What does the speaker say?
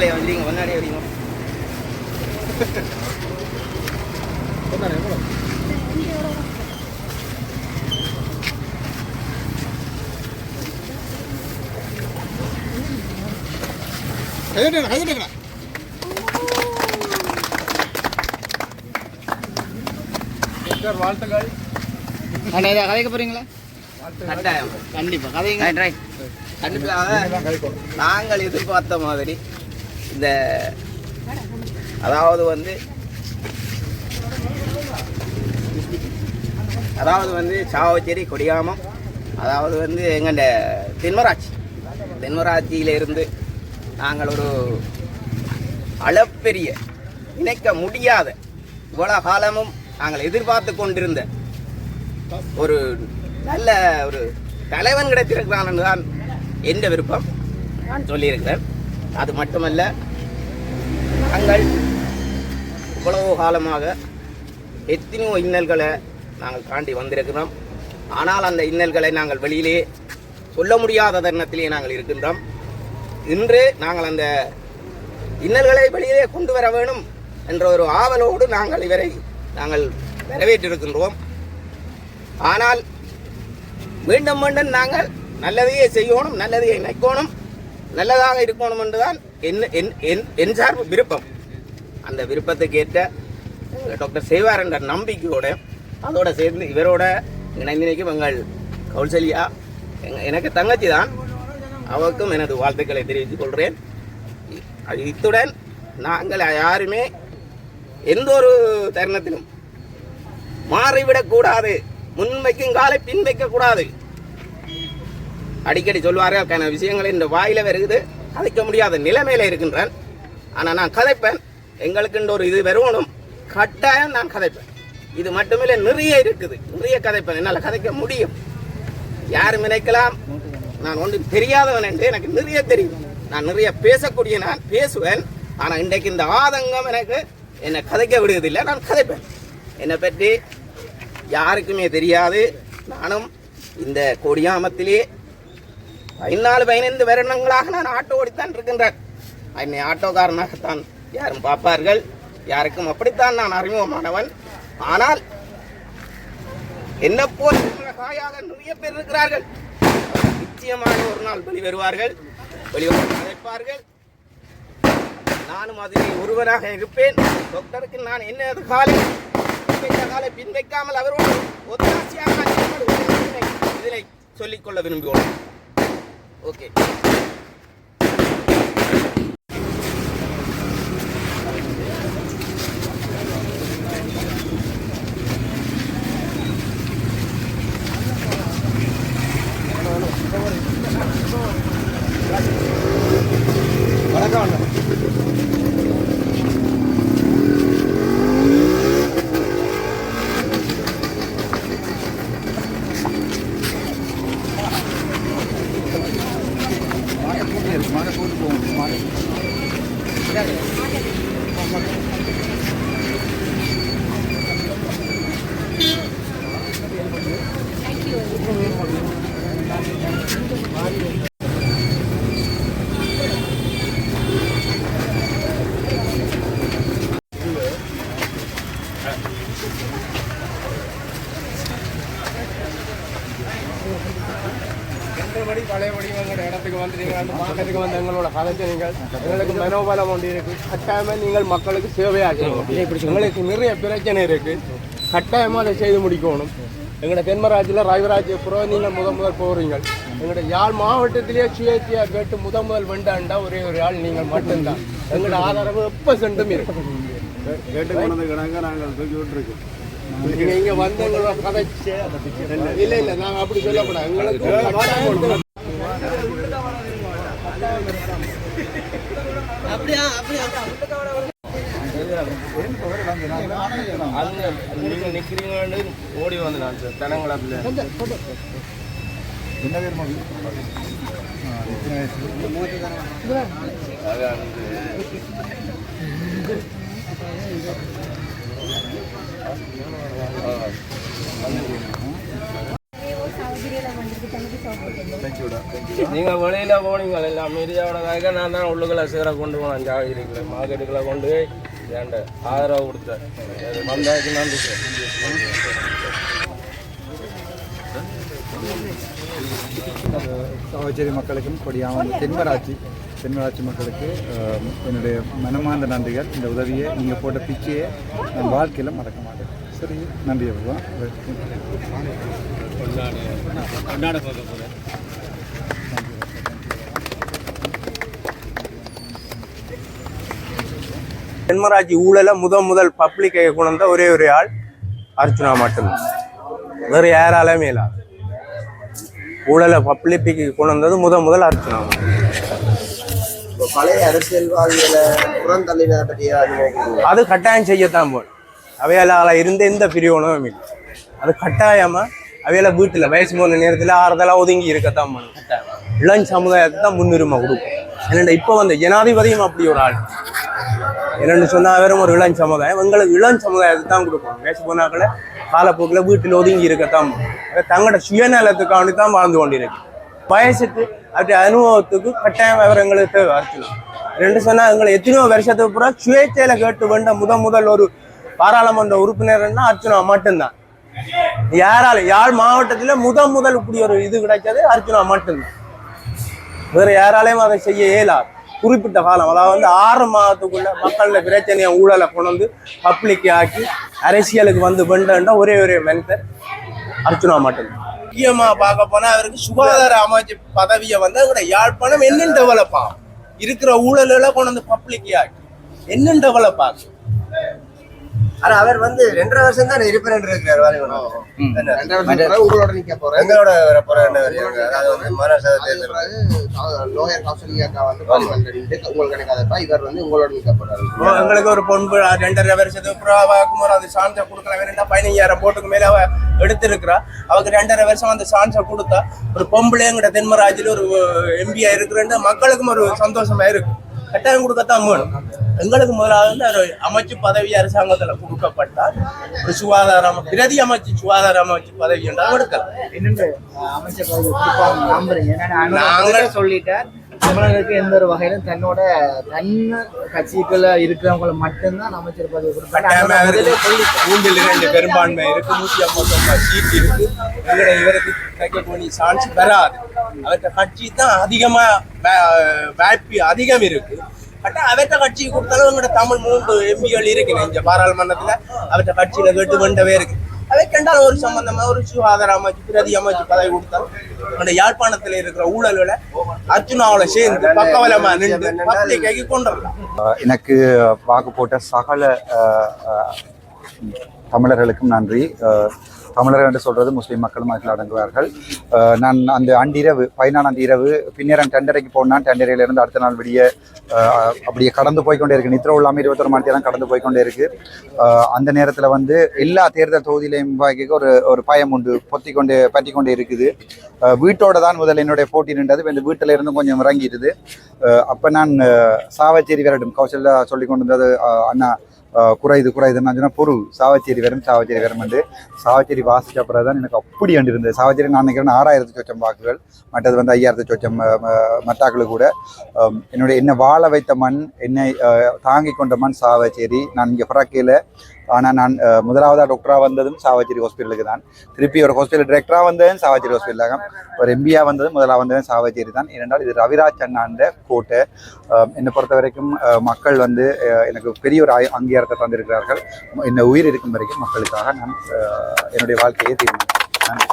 முன்னாடியே வந்துடுங்க முன்னாடியே வரீங்க கைதட்டுங்க கைதட்டுங்க வாழ்த்துக்கள். அண்ணா இதை கதைக்க போறீங்களா? கட்டாயம். கண்டிப்பா கதைங்க. நாங்கள் எதிர்பார்த்த மாதிரி. இந்த அதாவது வந்து அதாவது வந்து சாவச்சேரி கொடியாமம் அதாவது வந்து எங்கண்ட தென்மராட்சி. தென்மராட்சியிலிருந்து நாங்கள் ஒரு அளப்பெரிய இணைக்க முடியாத இவ்வளோ காலமும் நாங்கள் எதிர்பார்த்து கொண்டிருந்த ஒரு நல்ல ஒரு தலைவன் கிடைத்திருக்கிறான் என்றுதான் எந்த விருப்பம் நான் சொல்லியிருக்கிறேன். அது மட்டுமல்ல நாங்கள் இவ்வளவு காலமாக எத்தனையோ இன்னல்களை நாங்கள் தாண்டி வந்திருக்கிறோம். ஆனால் அந்த இன்னல்களை நாங்கள் வெளியிலே சொல்ல முடியாத தருணத்திலே நாங்கள் இருக்கின்றோம். இன்று நாங்கள் அந்த இன்னல்களை வெளியிலே கொண்டு வர வேணும் என்ற ஒரு ஆவலோடு நாங்கள் இவரை நாங்கள் வரவேற்றிருக்கின்றோம். ஆனால் மீண்டும் மீண்டும் நாங்கள் நல்லதையே செய்யணும் நல்லதையே நினைக்கணும் நல்லதாக இருக்கணும் என்றுதான் என்ன என் என் என் சார்பு விருப்பம். அந்த விருப்பத்துக்கு ஏற்ற டாக்டர் செய்வார் என்ற நம்பிக்கையோட அதோட சேர்ந்து இவரோட இணைந்து நிற்கும் எங்கள் கௌசல்யா எனக்கு தங்கச்சி தான். அவருக்கும் எனது வாழ்த்துக்களை தெரிவித்துக் கொள்கிறேன். அது இத்துடன் நாங்கள் யாருமே எந்த ஒரு தருணத்திலும் மாறிவிடக்கூடாது முன்வைக்கும் காலை பின் வைக்கக்கூடாது அடிக்கடி சொல்வார்கள் விஷயங்கள் இந்த வாயில வருகுது கதைக்க முடியாத நிலைமையில இருக்கின்றேன். ஆனால் நான் கதைப்பேன். எங்களுக்குன்ற ஒரு இது வருவனும் கட்டாயம் நான் கதைப்பேன். இது மட்டுமில்லை நிறைய இருக்குது. நிறைய கதைப்பேன். என்னால் கதைக்க முடியும். யாரும் நினைக்கலாம். நான் ஒன்றும் தெரியாதவன் என்று எனக்கு நிறைய தெரியும். நான் நிறைய பேசக்கூடிய நான் பேசுவேன். ஆனால் இன்றைக்கு இந்த ஆதங்கம் எனக்கு என்னை கதைக்க விடுவதில்லை. நான் கதைப்பேன். என்னை பற்றி யாருக்குமே தெரியாது. நானும் இந்த கொடியாமத்திலே பதினாலு பதினைந்து வருடங்களாக நான் ஆட்டோ ஓடித்தான் இருக்கின்றேன். என்னை ஆட்டோக்காரனாகத்தான் யாரும் பார்ப்பார்கள். யாருக்கும் அப்படித்தான் நான் அறிமுகமானவன். ஆனால் என்ன போல் இருக்கிற காயாக நிறைய பேர் இருக்கிறார்கள். நிச்சயமாக ஒரு நாள் வெளி வருவார்கள் வெளிவந்து அழைப்பார்கள் நானும் அதிலே ஒருவனாக இருப்பேன். டாக்டருக்கு நான் என்ன காலை? காலை பின் வைக்காமல் அவரோடு ஒத்தாசியாக இதனை சொல்லிக்கொள்ள விரும்புகிறோம் ಓಕೆ மற்றபடி பழையபடி எங்களோட இடத்துக்கு வந்து நீங்கள் அந்த மார்க்கெட்டுக்கு வந்து எங்களோட கதைச்சு நீங்கள் எங்களுக்கு மனோபலம் ஒன்று இருக்கு கட்டாயமாக நீங்கள் மக்களுக்கு சேவையாக்கணும் எங்களுக்கு நிறைய பிரச்சனை இருக்கு கட்டாயமாக அதை செய்து முடிக்கணும் எங்களோட தென்மராட்சியில் ராயவராஜ் புறம் நீங்கள் முத முதல் போகிறீங்க எங்களோட யாழ் மாவட்டத்திலேயே சுயேட்சையாக கேட்டு முத முதல் வெண்டாண்டா ஒரே ஒரு ஆள் நீங்கள் மட்டும்தான். எங்களோட ஆதரவு எப்போ சென்றும் இருக்கு. கேட்டு கொண்டது கிடங்க நாங்கள் தூக்கி விட்டுருக்கு நீங்க இங்க வந்து எங்களோட கதை இல்ல இல்ல நாங்க அப்படி சொல்லக்கூடாது. எங்களுக்கு அப்படியா அப்படியா. நீங்கள் நிற்கிறீங்கன்னு ஓடி வந்து நான் சார் தனங்களாப்பில் என்ன பேர் நீங்க வெளியில போனீங்க எல்லாம் மீடியாவோட காய்க்க நான் தான் உள்ளுக்குள்ள சீரை கொண்டு போனேன் ஜாகிரிக்குள்ள மார்க்கெட்டுக்குள்ள கொண்டு போய் ஏண்ட ஆதரவு கொடுத்தேன் அது வந்தாச்சு நன்றி சார் சாவச்சேரி மக்களுக்கும் கொடியாமல் தென்மராட்சி தென்மராட்சி மக்களுக்கு என்னுடைய மனமார்ந்த நன்றிகள். இந்த உதவியை நீங்கள் போட்ட பிச்சையை நான் வாழ்க்கையில் மறக்க மாட்டேன். சரி நன்றி அவ்வளோ தென்மராட்சி ஊழல முதல் முதல் பப்ளிக்கை கொண்டு ஒரே ஒரு ஆள் அர்ச்சுனா மட்டும்தான் வேற யாராலுமே இல்லாது ஊழலை பப்ளிக்கு கொண்டு வந்தது முதல் அர்ச்சுனா. பழைய அரசியல்வாதிகளை புறந்தள்ளினதை பற்றி அது கட்டாயம் செய்யத்தான் போகணும் அவையால இருந்த எந்த பிரியோனும் இல்லை. அது கட்டாயமா அவையால வீட்டில் வயசு போன நேரத்தில் ஆறுதலாக ஒதுங்கி இருக்கத்தான் கட்டாயம். இளம் சமுதாயத்தை தான் முன்னுரிமை கொடுக்கும். என்னென்ன இப்போ வந்த ஜனாதிபதியும் அப்படி ஒரு ஆள். என்னென்னு சொன்னா வெறும் ஒரு இளம் சமுதாயம். எங்களுக்கு இளம் சமுதாயத்தை தான் கொடுப்போம் வயசு போனாக்கள காலப்போக்கில் வீட்டில் ஒதுங்கி இருக்கத்தான் தங்களோட சுயநலத்துக்காண்டி தான் வாழ்ந்து கொண்டிருக்கு வயசுக்கு அப்படி அனுபவத்துக்கு கட்டாயம் விவரங்களுக்கு தேவை அர்ச்சனா ரெண்டு சொன்னால் எங்களை எத்தனையோ வருஷத்துக்கு பூரா சுயேச்சையில் கேட்டு வேண்ட முத முதல் ஒரு பாராளுமன்ற உறுப்பினர்னா அர்ச்சனா மட்டும்தான். யாரால யாழ் மாவட்டத்தில் முத முதல் இப்படி ஒரு இது கிடைச்சது அர்ச்சனா மட்டும்தான். வேறு யாராலையும் அதை செய்ய இயலாது. குறிப்பிட்ட காலம் அதாவது வந்து ஆறு மாதத்துக்குள்ள மக்களோட பிரச்சனையை ஊழலை கொண்டு வந்து பப்ளிக் ஆக்கி அரசியலுக்கு வந்து வெண்டா ஒரே ஒரே மனிதர் அர்ச்சுனா மட்டும் முக்கியமாக பார்க்க போனால் அவருக்கு சுகாதார அமைச்சு பதவியை வந்து அவரோட யாழ்ப்பாணம் என்னென்னு டெவலப் ஆகும். இருக்கிற ஊழல்களை கொண்டு வந்து பப்ளிக் ஆக்கி என்னென்னு டெவலப் ஆகும். ஆனா அவர் வந்து ரெண்டரை வருஷம் தான் இருப்பேன் இருக்கிறார் வேலை உங்களோட நிக்க போறேன் எங்களோட வர போறேன் அதாவது வந்து மகாராஷ்டிரா தேர்தல் லோயர் கௌசல்யா வந்து உங்களுக்கு கிடைக்காதப்ப இவர் வந்து உங்களோட நிக்க போறாரு. எங்களுக்கு ஒரு பொன்பு ரெண்டரை வருஷத்துக்கு அப்புறம் வாக்குமூலம் அது சான்ஸை கொடுக்கலாம் வேணும்டா பதினஞ்சாயிரம் போட்டுக்கு மேல அவ எடுத்திருக்கிறா. அவருக்கு ரெண்டரை வருஷம் அந்த சான்ஸை கொடுத்தா ஒரு பொம்பளைங்கிற தென்மராஜில் ஒரு எம்பியா இருக்கிறேன்னு மக்களுக்கும் ஒரு சந்தோஷமா இருக்கு. கட்டாயம் கொடுக்கத்தான் வேணும். எங்களுக்கு முதலாவது ஒரு அமைச்சு பதவி அரசாங்கத்துல கொடுக்கப்பட்டால் ஒரு சுகாதார பிரதி அமைச்சு சுகாதார அமைச்சு பதவி என்றால் நாங்க- நாங்கள் சொல்லிட்டார் தமிழர்களுக்கு எந்த ஒரு வகையிலும் தன்னோட தன் கட்சிக்குள்ள இருக்கிறவங்களை மட்டும்தான் அமைச்சர் பதவி கொடுப்பாங்க. மூன்றில் இரண்டு பெரும்பான்மை இருக்கு. நூத்தி ஐம்பத்தி ஒன்பது சீட் இருக்கு. எங்கட இவருக்கு கிடைக்கக்கூடிய சான்ஸ் வராது. அவர்கிட்ட கட்சி தான் அதிகமா வா- வாய்ப்பு அதிகம் இருக்கு. கட்டா அவர்கிட்ட கட்சி கொடுத்தாலும் எங்கட தமிழ் மூன்று எம்பிகள் இருக்கு. இந்த பாராளுமன்றத்துல அவர்கிட்ட கட்சியில கேட்டு வேண்டவே இருக்கு. அதை கண்டால் ஒரு சம்பந்தமா ஒரு சுகாதார அமைச்சு பிரதி அமைச்சு பதவி கொடுத்தால் அந்த யாழ்ப்பாணத்துல இருக்கிற ஊழல்களை அர்ஜுனாவோட சேர்ந்து பக்கவலமா நின்று பத்திரிகைக்கு கொண்டு வரலாம் எனக்கு வாக்கு போட்ட சகல தமிழர்களுக்கும் நன்றி. அஹ், தமிழர் என்று சொல்றது முஸ்லீம் மக்களும் அதில் அடங்குவார்கள். நான் அந்த அன்றிரவு பதினாலாம் இரவு பின்னேரம் டெண்டரைக்கு போனான். டெண்டரையிலிருந்து அடுத்த நாள் விடிய அப்படியே கடந்து போய்க்கொண்டே இருக்கு. நித்ரா இல்லாமல் இருபத்தொரு மணி நேரம் கடந்து போய்க்கொண்டே இருக்கு. அந்த நேரத்தில் வந்து எல்லா தேர்தல் தொகுதியிலையும் ஒரு ஒரு பயம் உண்டு பொத்தி கொண்டு பற்றி கொண்டே இருக்குது வீட்டோட தான் முதல் என்னுடைய போட்டி நின்றது. இந்த வீட்டில் இருந்து கொஞ்சம் இறங்கிடுது அப்போ நான் சாவச்சேரி விரட்டும் கௌசல்யா சொல்லி கொண்டு வந்தது அண்ணா. குறையுது குறையுதுன்னு நான் சொன்னா சாவச்சேரி வரும் சாவச்சேரி வரும் வந்து சாவச்சேரி வாசிச்ச அப்புறம் தான் எனக்கு அப்படி அண்டு இருந்தது சாவச்சேரி நான் நினைக்கிறேன் ஆறாயிரத்து சொச்சம் வாக்குகள் மற்றது வந்து ஐயாயிரத்து சொச்சம் அஹ், மட்டாக்கள் கூட. என்னுடைய என்னை வாழ வைத்த மண் என்னை தாங்கி கொண்ட மண் சாவச்சேரி. நான் இங்கே பிறக்கையில் ஆனால் நான் முதலாவதாக டாக்டராக வந்ததும் சாவாச்சேரி ஹாஸ்பிட்டலுக்கு தான். திருப்பி ஒரு ஹாஸ்பிட்டல் டிரெக்டராக வந்ததும் சாவாச்சேரி ஹாஸ்பிட்டலாக ஒரு எம்பியா வந்ததும் முதலாக வந்ததும் சாவாச்சேரி தான். ஏனென்றால் இது ரவிராஜ் அண்ணாண்ட கோட்டை என்னை பொறுத்த வரைக்கும் மக்கள் வந்து எனக்கு பெரிய ஒரு அங்கீகாரத்தை தந்திருக்கிறார்கள். என்ன உயிர் இருக்கும் வரைக்கும் மக்களுக்காக நான் என்னுடைய வாழ்க்கையை தீர்மானிக்கிறேன். நன்றி.